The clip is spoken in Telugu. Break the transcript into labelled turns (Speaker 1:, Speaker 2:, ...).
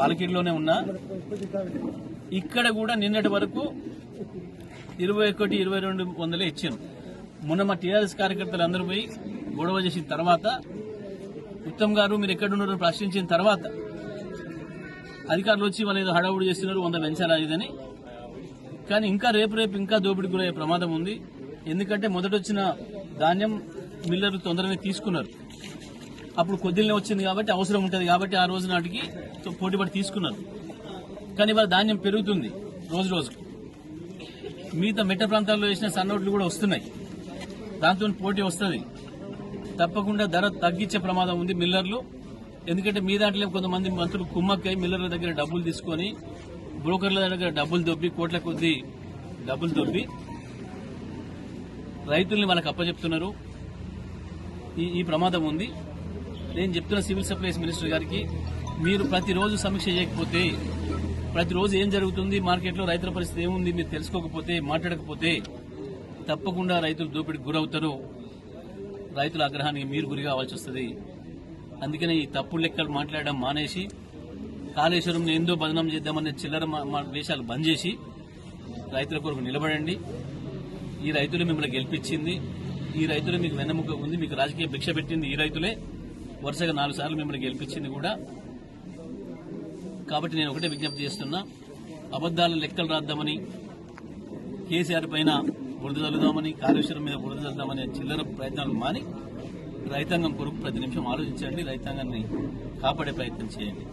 Speaker 1: పాలకిడిలోనే ఉన్నా. ఇక్కడ కూడా నిన్నటి వరకు ఇరవై ఒకటి ఇరవై రెండు వందలే ఇచ్చాను మొన్న మా టీఆర్ఎస్ కార్యకర్తలు అందరూ పోయి గొడవ చేసిన తర్వాత ఉత్తమ్ గారు మీరు ఎక్కడున్నారో ప్రశ్నించిన తర్వాత అధికారులు వచ్చి వాళ్ళు ఏదో హడావుడి చేస్తున్నారు వంద పెంచాలా ఇదని. కానీ ఇంకా రేపు రేపు ఇంకా దోపిడీకి గురయ్యే ప్రమాదం ఉంది. ఎందుకంటే మొదట వచ్చిన ధాన్యం మిల్లర్లు తొందరగా తీసుకున్నారు. అప్పుడు కొద్దిలనే వచ్చింది కాబట్టి అవసరం ఉంటుంది కాబట్టి ఆ రోజు నాటికి పోటీపడి తీసుకున్నారు. కానీ ఇవాళ ధాన్యం పెరుగుతుంది రోజు రోజుకు. మిగతా మెట్ట ప్రాంతాల్లో వేసిన సన్నోట్లు కూడా వస్తున్నాయి. దాంతో పోటీ వస్తుంది. తప్పకుండా ధర తగ్గించే ప్రమాదం ఉంది మిల్లర్లు. ఎందుకంటే మీ దాంట్లో కొంతమంది మంత్రులు కుమ్మక్కై మిల్లర్ల దగ్గర డబ్బులు తీసుకొని బ్రోకర్ల దగ్గర డబ్బులు దొబ్బి కోట్ల కొద్దీ డబ్బులు దొబ్బి రైతుల్ని వాళ్ళకి అప్పచెప్తున్నారు ఈ ఈ ప్రమాదం ఉంది. నేను చెప్తున్న సివిల్ సప్లైస్ మినిస్టర్ గారికి మీరు ప్రతిరోజు సమీక్ష చేయకపోతే ప్రతిరోజు ఏం జరుగుతుంది? మార్కెట్లో రైతుల పరిస్థితి ఏముంది? మీరు తెలుసుకోకపోతే మాట్లాడకపోతే తప్పకుండా రైతులు దోపిడికి గురవుతారు. రైతుల ఆగ్రహానికి మీరు గురి కావాల్సి వస్తుంది. అందుకనే ఈ తప్పుడు లెక్కలు మాట్లాడడం మానేసి కాళేశ్వరం ఏందో బదనం చేద్దామనే చిల్లర వేషాలు బంద్ చేసి రైతుల కొరకు నిలబడండి. ఈ రైతులు మిమ్మల్ని గెలిపించింది. ఈ రైతులు మీకు వెన్నెముక ఉంది మీకు రాజకీయ భిక్ష పెట్టింది ఈ రైతులే. వరుసగా నాలుగు సార్లు మిమ్మల్ని గెలిపించింది కూడా. కాబట్టి నేను ఒకటే విజ్ఞప్తి చేస్తున్నా అబద్దాల లెక్కలు రాద్దామని కేసీఆర్ పైన బురద చల్లుదామని కాళేశ్వరం మీద బురద చల్లుదామని చిల్లర ప్రయత్నాలు మాని రైతాంగం కొరకు ప్రతి నిమిషం ఆలోచించండి రైతాంగాన్ని కాపాడే ప్రయత్నం చేయండి.